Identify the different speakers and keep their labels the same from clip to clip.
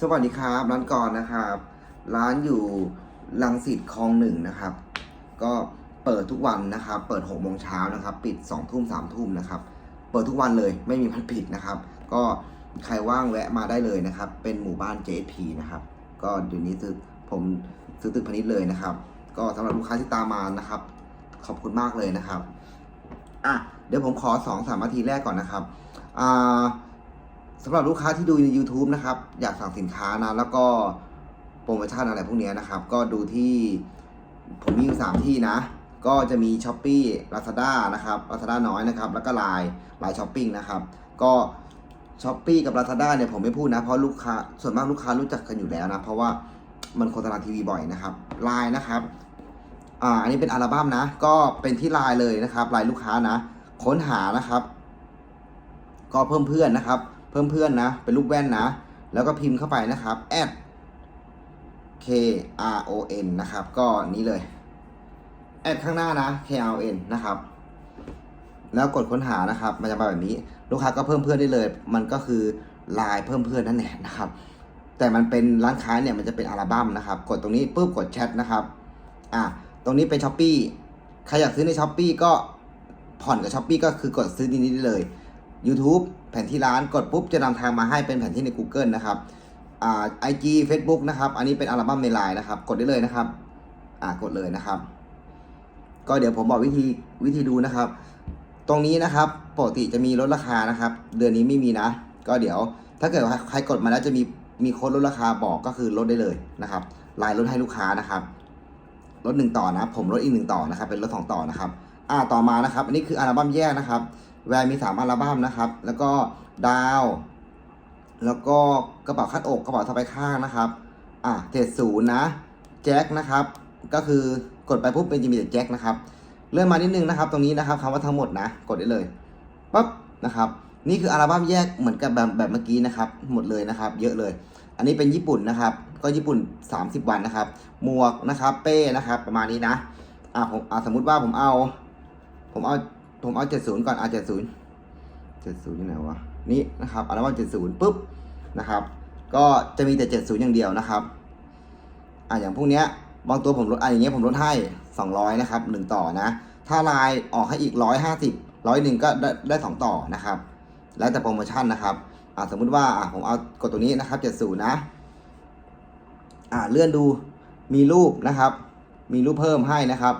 Speaker 1: สวัสดีครับ ร้านกรนะครับ ร้านอยู่ลังสิตคลองหนึ่งนะครับ ก็เปิดทุกวันนะครับ เปิด6กโมงเช้านะครับ ปิด2องทุ่มสามทุ่มนะครับ เปิดทุกวันเลยไม่มีวันปิดนะครับ ก็ใครว่างแวะมาได้เลยนะครับ เป็นหมู่บ้าน JP นะครับ ก็เดี๋ยวนี้ซื้อผมซื้อตึกพาณิชย์เลยนะครับ ก็สำหรับลูกค้าที่ตามมานะครับ ขอบคุณมากเลยนะครับอะเดี๋ยวผมขอสองสามนาทีแรกก่อนนะครับอ่า สำหรับลูกค้าที่ดูใน YouTube นะครับ อยากสั่งสินค้านะ แล้วก็โปรโมชั่นอะไรพวกนี้นะครับ ก็ดูที่ผมมีอยู่สามที่นะ ก็จะมี s h อ p e e Lazada นะครับ Lazada น้อยนะครับ แล้วก็ Line Line Shopping นะครับ ก็ s h อ p e e กับ Lazada เนี่ยผมไม่พูดนะ เพราะลูกค้าส่วนมากลูกค้ารู้จักกันอยู่แล้วนะ เพราะว่ามันโฆษณาทีวีบ่อยนะครับ Line นะครับ อ่า อันนี้เป็นอัลบั้มนะ ก็เป็นที่ Line เลยนะครับ Line ลูกค้านะ ค้นหานะครับ ก็เพิ่มเพื่อนนะครับ เพิ่มเพื่อนนะ เป็นรูปแว่นนะ แล้วก็พิมพ์เข้าไปนะครับ at k r o n นะครับ ก็นี้เลย แอดข้างหน้านะ k r o n นะครับ แล้วกดค้นหานะครับ มันจะมาแบบนี้ ลูกค้าก็เพิ่มเพื่อนได้เลย มันก็คือไลน์เพิ่มเพื่อนนั่นแหละนะครับ แต่มันเป็นร้านค้าเนี่ยมันจะเป็นอัลบั้มนะครับ กดตรงนี้ปุ๊บกดแชทนะครับอะตรงนี้เป็นช้อปปี้ใครอยากซื้อในช้อปปีก็ผ่อนกับช้อปปีก็คือกดซื้อนี้ได้เลย YouTube แผนที่ร้านกดปุ๊บจะนำทางมาให้เป็นแผนที่ใน Google นะครับอ่า IG Facebook นะครับ อันนี้เป็นอัลบั้มในไลน์นะครับ กดได้เลยนะครับ อ่ากดเลยนะครับ ก็เดี๋ยวผมบอกวิธีวิธีดูนะครับ ตรงนี้นะครับปกติจะมีลดราคานะครับ เดือนนี้ไม่มีนะ ก็เดี๋ยวถ้าเกิดใครกดมาแล้วจะมีมีโค้ดลดราคาบอกก็คือลดได้เลยนะครับไลน์ลดให้ลูกค้านะครับลดหนึ่งต่อนะ ผมลดอีกหนึ่งต่อนะครับ เป็นลดสองต่อนะครับ อ่าต่อมานะครับ อันนี้คืออัลบั้มแยกนะครับ แวร์มีสามอัลบั้มนะครับ แล้วก็ดาว แล้วก็กระเป๋าคาดอกกระเป๋าสะพายข้างนะครับ อะเจ็ดศูนย์นะแจ็คนะครับ ก็คือกดไปปุ๊บเป็นจะมีแต่แจ็คนะครับ เลื่อนมานิดนึงนะครับ ตรงนี้นะครับคำว่าทั้งหมดนะ กดได้เลยปั๊บนะครับ นี่คืออัลบั้มแยกเหมือนกับแบบแบบเมื่อกี้นะครับ หมดเลยนะครับ เยอะเลย อันนี้เป็นญี่ปุ่นนะครับ ก็ญี่ปุ่น 30 วันนะครับ หมวกนะครับ เป้นะครับ ประมาณนี้นะ อะผมอะสมมุติว่าผมเอา ผมเอา ผมเอา70ก่อนเอะ70 70ที่ไหนวะนี่นะครับอัลบั้ม70ปุ๊บนะครับก็จะมีแต่70อย่างเดียวนะครับอะอย่างพวกเนี้ยบางตัวผมลดอะอย่างเงี้ยผมลดให้200นะครับ1ต่อนะ ถ้าลายออกให้อีก150ร้อยหนึ่งก็ได้ได้2ต่อนะครับ แล้วแต่โปรโมชั่นนะครับอะสมมุติว่าอะผมเอากดตัวนี้นะครับ70นะอะเลื่อนดูมีรูปนะครับ มีรูปเพิ่มให้นะครับ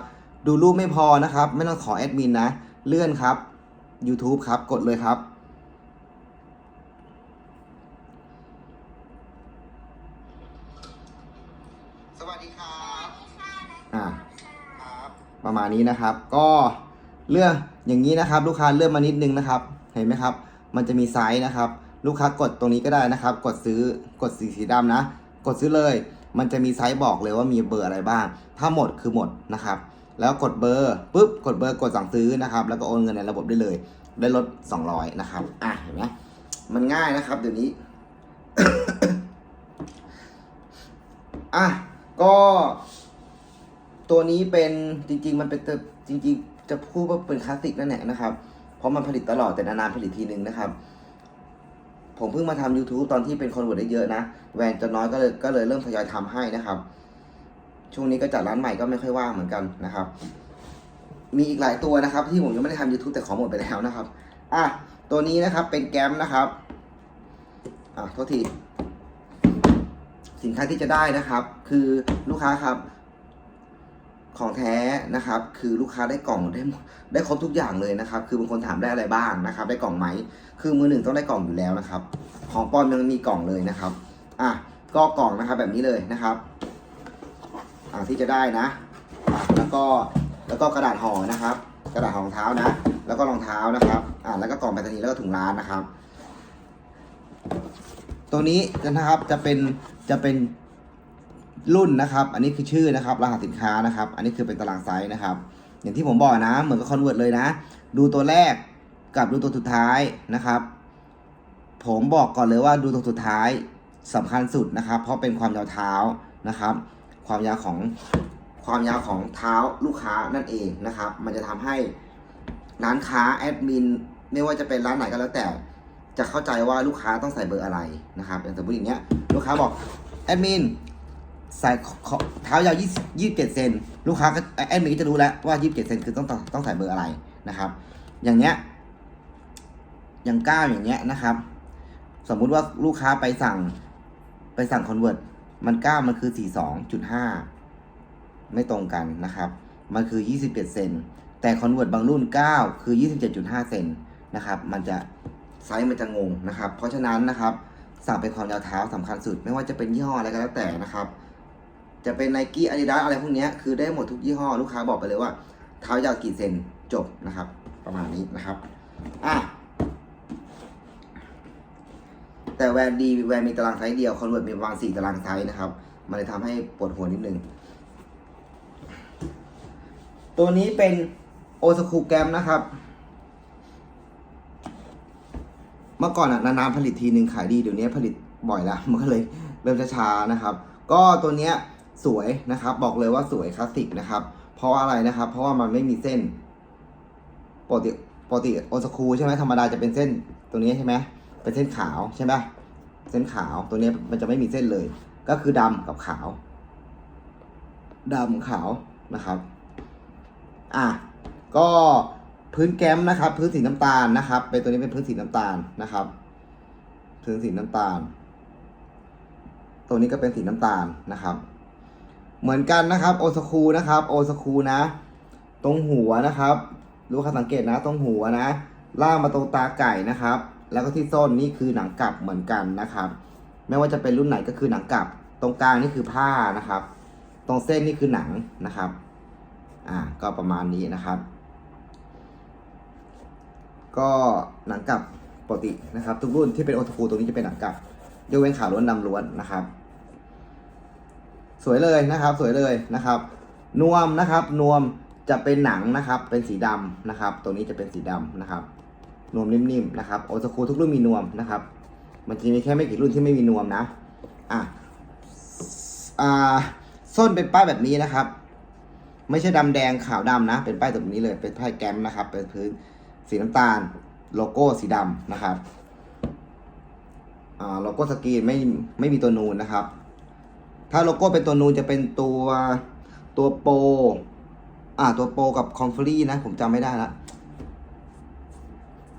Speaker 1: ดูรูปไม่พอนะครับ ไม่ต้องขอแอดมินนะ เลื่อนครับ YouTube ครับ กดเลยครับ สวัสดีครับอ่าครับประมาณนี้นะครับ ก็เลื่อนอย่างนี้นะครับ ลูกค้าเลื่อนมานิดนึงนะครับ เห็นไหมครับ มันจะมีไซส์นะครับ ลูกค้ากดตรงนี้ก็ได้นะครับ กดซื้อกดสีสีดำนะ กดซื้อเลย มันจะมีไซส์บอกเลยว่ามีเบอร์อะไรบ้าง ถ้าหมดคือหมดนะครับ แล้วกดเบอร์ปุ๊บกดเบอร์กดสั่งซื้อนะครับ แล้วก็โอนเงินในระบบได้เลย ได้ลด 200 นะครับ อะเห็นไหมมันง่ายนะครับเดี๋ยวนี้ อะก็ ตัวนี้เป็นจริง ๆ มันเป็นจริง ๆ จะพูดว่าเป็นคลาสสิกนั่นแหละนะครับ เพราะมันผลิตตลอดแต่นานๆผลิตทีนึงนะครับ ผมเพิ่งมาทำ YouTube ตอนที่เป็นคนเวิร์ดได้เยอะนะ แวนจะน้อยก็เลยก็เลยเริ่มทยอยทำให้นะครับ ช่วงนี้ก็จัดร้านใหม่ก็ไม่ค่อยว่างเหมือนกันนะครับ มีอีกหลายตัวนะครับ ที่ผมยังไม่ได้ทำ YouTube แต่ขอหมดไปแล้วนะครับ อะ ตัวนี้นะครับเป็นแกมนะครับ อะโทษที สินค้าที่จะได้นะครับ คือลูกค้าครับ ของแท้นะครับ คือลูกค้าได้กล่องได้ได้ครบทุกอย่างเลยนะครับ คือบางคนถามได้อะไรบ้างนะครับ ได้กล่องไหม คือมือหนึ่งต้องได้กล่องอยู่แล้วนะครับ ของปลอมยังมีกล่องเลยนะครับ อะก็กล่องนะครับแบบนี้เลยนะครับ ที่จะได้นะแล้วก็แล้วก็กระดาษห่อนะครับ กระดาษห่อรองเท้านะ แล้วก็รองเท้านะครับอะแล้วก็กล่องไปรษณีย์แล้วก็ถุงร้านนะครับ ตัวนี้นะครับจะเป็นจะเป็นรุ่นนะครับ อันนี้คือชื่อนะครับรหัสสินค้านะครับ อันนี้คือเป็นตารางไซส์นะครับ อย่างที่ผมบอกนะ เหมือนกับคอนเวิร์ตเลยนะ ดูตัวแรกกับดูตัวสุดท้ายนะครับ ผมบอกก่อนเลยว่าดูตัวสุดท้ายสำคัญสุดนะครับ เพราะเป็นความยาวเท้านะครับ ความยาวของความยาวของเท้าลูกค้านั่นเองนะครับ มันจะทำให้ร้านค้าแอดมินไม่ว่าจะเป็นร้านไหนก็แล้วแต่ จะเข้าใจว่าลูกค้าต้องใส่เบอร์อะไรนะครับอย่างสมมติอย่างเงี้ยลูกค้าบอกแอดมินใส่เท้ายาว20 27เซนลูกค้าก็แอดมินก็จะรู้แล้วว่า27เซนคือต้องต้องต้องใส่เบอร์อะไรนะครับ อย่างเงี้ยอย่างก้าวอย่างเงี้ยนะครับ สมมุติว่าลูกค้าไปสั่งไปสั่งคอนเวิร์ต มันก้ามันคือ42.5ไม่ตรงกันนะครับ มันคือ27เซนแต่คอนเวิร์ตบางรุ่น9คือ27.5เซนนะครับ มันจะไซส์มันจะงงนะครับ เพราะฉะนั้นนะครับสั่งเป็นความยาวเท้าสำคัญสุด ไม่ว่าจะเป็นยี่ห้ออะไรก็แล้วแต่นะครับ จะเป็นไนกี้อาดิดาสอะไรพวกนี้คือได้หมดทุกยี่ห้อลูกค้าบอกไปเลยว่า เท้ายาวกี่เซนจบนะครับ ประมาณนี้นะครับอะ แต่แวนดีแวนมีตารางไซส์เดียวคอนเวิร์ตมีประมาณสี่ตารางไซส์นะครับ มันเลยทำให้ปวดหัวนิดนึง ตัวนี้เป็นโอซาคุแกรมนะครับ เมื่อก่อนอะนานๆผลิตทีหนึ่งขายดีเดี๋ยวนี้ผลิตบ่อยละมันก็เลยเริ่มช้าๆนะครับ ก็ตัวเนี้ยสวยนะครับ บอกเลยว่าสวยคลาสสิกนะครับ เพราะอะไรนะครับ เพราะว่ามันไม่มีเส้นปกติปกติโอซาคุใช่ไหมธรรมดาจะเป็นเส้นตัวนี้ใช่ไหม เป็นเส้นขาวใช่ไหมเส้นขาวตัวนี้มันจะไม่มีเส้นเลย ก็คือดำกับขาวดำขาวนะครับ อะก็พื้นแก้มนะครับ พื้นสีน้ำตาลนะครับ เป็นตัวนี้เป็นพื้นสีน้ำตาลนะครับ พื้นสีน้ำตาล ตัวนี้ก็เป็นสีน้ำตาลนะครับ เหมือนกันนะครับโอซาคูนะครับโอซาคูนะ ตรงหัวนะครับลูกค้าสังเกตนะ ตรงหัวนะล่างมาตรงตาไก่นะครับ แล้วก็ที่ส้นนี่คือหนังกลับเหมือนกันนะครับ ไม่ว่าจะเป็นรุ่นไหนก็คือหนังกลับ ตรงกลางนี่คือผ้านะครับ ตรงเส้นนี่คือหนังนะครับ อ่า ก็ประมาณนี้นะครับ ก็หนังกลับปกตินะครับ ทุกรุ่นที่เป็นโอทคูตัวนี้จะเป็นหนังกลับยกเว้นขาวล้วนดำล้วนนะครับ สวยเลยนะครับ สวยเลยนะครับ นวมนะครับ นวมจะเป็นหนังนะครับ เป็นสีดำนะครับตัวนี้จะเป็นสีดำนะครับ นวมนิ่มๆนะครับโอซากุทุกรุ่นมีนวมนะครับ มันจะมีแค่ไม่กี่รุ่นที่ไม่มีนวมนะอะอ่าส้นเป็นป้ายแบบนี้นะครับ ไม่ใช่ดำแดงขาวดำนะ เป็นป้ายแบบนี้เลย เป็นป้ายแกมนะครับ เป็นพื้นสีน้ำตาล โลโก้สีดำนะครับอ่าโลโก้สกรีนไม่ไม่มีตัวนูนนะครับ ถ้าโลโก้เป็นตัวนูนจะเป็นตัวตัวโปรอ่าตัวโปรกับคอมฟรีนะ ผมจำไม่ได้ละ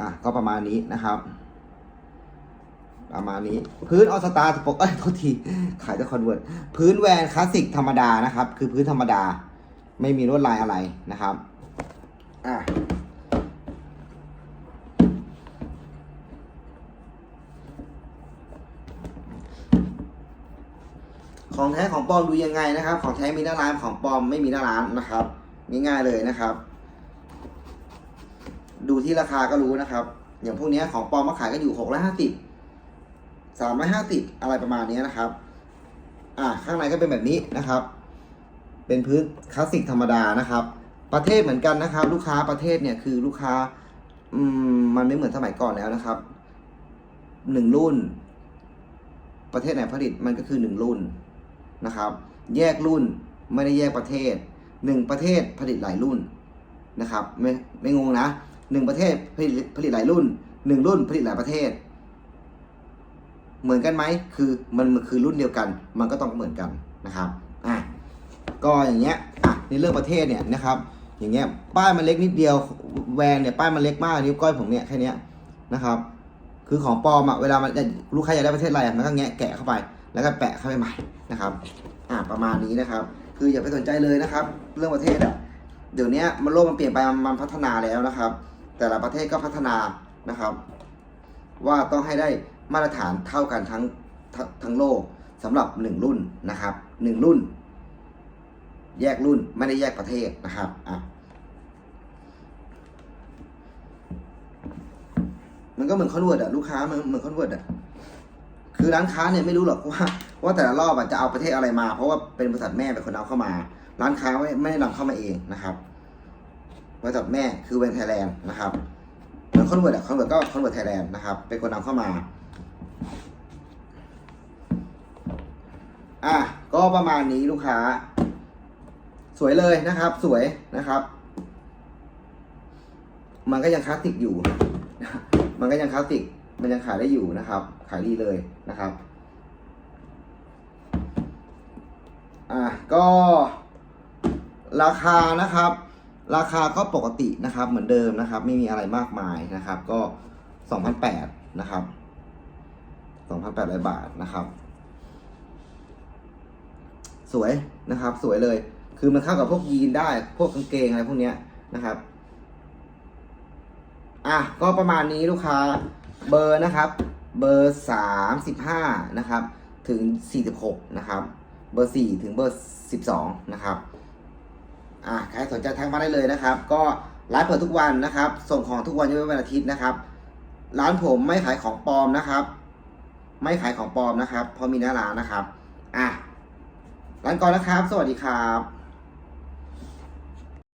Speaker 1: อะก็ประมาณนี้นะครับ ประมาณนี้ พื้นออสตาปกเอ้ยโทษที ขายแต่คอนเวิร์ตพื้นแวนคลาสสิกธรรมดานะครับ คือพื้นธรรมดา ไม่มีลวดลายอะไรนะครับอะของแท้ของปลอมดูยังไงนะครับ ของแท้มีหน้าร้านของปลอมไม่มีหน้าร้านนะครับ ง่ายๆเลยนะครับ ดูที่ราคาก็รู้นะครับ อย่างพวกนี้ของปลอมมาขายก็อยู่หกร้อยห้าสิบสามร้อยห้าสิบอะไรประมาณนี้นะครับ อ่าข้างในก็เป็นแบบนี้นะครับ เป็นพื้นคลาสสิกธรรมดานะครับ ประเทศเหมือนกันนะครับ ลูกค้าประเทศเนี่ยคือลูกค้า อืมมันไม่เหมือนสมัยก่อนแล้วนะครับหนึ่งรุ่น ประเทศไหนผลิตมันก็คือหนึ่งรุ่นนะครับ แยกรุ่นไม่ได้แยกประเทศหนึ่งประเทศผลิตหลายรุ่นนะครับ ไม่ไม่งงนะ หนึ่งประเทศผลิตผลิตหลายรุ่นหนึ่งรุ่นผลิตหลายประเทศ เหมือนกันไหมคือมันคือรุ่นเดียวกัน มันก็ต้องเหมือนกันนะครับอะก็อย่างเงี้ยอะในเรื่องประเทศเนี่ยนะครับอย่างเงี้ยป้ายมันเล็กนิดเดียวแวนเนี่ยป้ายมันเล็กมากนิ้วก้อยผมเนี่ยแค่นี้นะครับ คือของปลอมอะเวลามันลูกค้าอยากได้ประเทศอะไรมันก็แงะแกะเข้าไป แล้วก็แปะเข้าไปใหม่นะครับอ่าประมาณนี้นะครับ คืออย่าไปสนใจเลยนะครับ เรื่องประเทศอะเดี๋ยวนี้มันโลกมันเปลี่ยนไปมันพัฒนาแล้วนะครับ แต่ละประเทศก็พัฒนานะครับ ว่าต้องให้ได้มาตรฐานเท่ากันทั้งทั้งทั้งโลกสำหรับหนึ่งรุ่นนะครับหนึ่งรุ่น แยกรุ่นไม่ได้แยกประเทศนะครับอะมันก็เหมือนคอนเวิร์ตอะลูกค้ามันเหมือนคอนเวิร์ตอะคือร้านค้าเนี่ยไม่รู้หรอกว่า ว่าแต่ละรอบอะจะเอาประเทศอะไรมา เพราะว่าเป็นบริษัทแม่เป็นคนเอาเข้ามา ร้านค้าไม่ไม่ได้นำเข้ามาเองนะครับ บริษัทแม่คือเวนไทยแลนด์นะครับเหมือนคอนเวิร์ตอะคอนเวิร์ตก็คอนเวิร์ตไทยแลนด์นะครับ เป็นคนนำเข้ามาอะก็ประมาณนี้ลูกค้า สวยเลยนะครับ สวยนะครับ มันก็ยังคลาสสิกอยู่ มันก็ยังคลาสสิก มันยังขายได้อยู่นะครับ ขายดีเลยนะครับอะก็ราคานะครับ ราคาก็ปกตินะครับเหมือนเดิมนะครับ ไม่มีอะไรมากมายนะครับ ก็2,008นะครับ2,800 บาทนะครับ สวยนะครับ สวยเลย คือมันเข้ากับพวกยีนได้ พวกกางเกงอะไรพวกเนี้ยนะครับอะก็ประมาณนี้ลูกค้าเบอร์นะครับ เบอร์สามสิบห้านะครับ ถึงสี่สิบหกนะครับ เบอร์สี่ถึงเบอร์สิบสองนะครับ อะใครสนใจทักมาได้เลยนะครับ ก็ร้านเปิดทุกวันนะครับ ส่งของทุกวันยกเว้นวันอาทิตย์นะครับ ร้านผมไม่ขายของปลอมนะครับ ไม่ขายของปลอมนะครับเพราะมีหน้าร้านนะครับ อะร้านก่อนนะครับ สวัสดีครับ